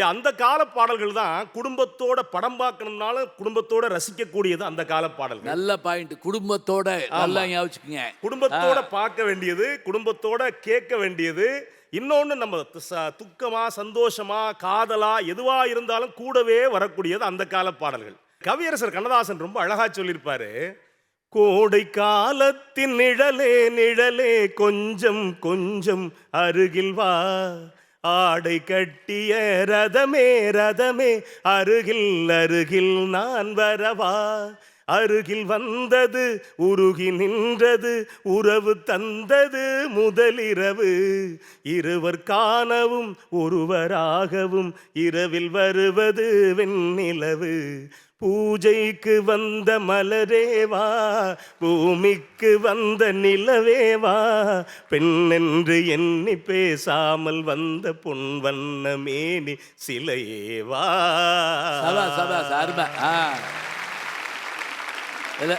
இங்க அந்த கால பாடல்கள் தான் குடும்பத்தோட படம் பார்க்கணும்னாலும் குடும்பத்தோட ரசிக்கக்கூடியது அந்த கால பாடல்கள் நல்ல பாயிண்ட். குடும்பத்தோட நல்லா ஞாபகிச்சுக்கங்க. குடும்பத்தோட பார்க்க வேண்டியது குடும்பத்தோட கேட்க வேண்டியது. இன்னொன்று நம்ம துக்கமா சந்தோஷமா காதலா எதுவா இருந்தாலும் கூடவே வரக்கூடியது அந்த கால பாடல்கள் கவியரசர் கண்ணதாசன் ரொம்ப அழகா சொல்லியிருப்பாரு. கோடை காலத்தின் நிழலே நிழலே கொஞ்சம் கொஞ்சம் அருகில் வா. ஆடை கட்டிய ரதமே ரதமே அருகில் அருகில் நான் வரவா? அருகில் வந்தது உருகி நின்றது உறவு தந்தது முதலிரவு. இருவர் காணவும் ஒருவராகவும் இரவில் வருவது வெண்ணிலவு. பூஜைக்கு வந்த மலரேவா பூமிக்கு வந்த நிலவேவா பெண்ணென்று எண்ணி பேசாமல் வந்த பொன் வண்ண மேனி சிலையேவா 没了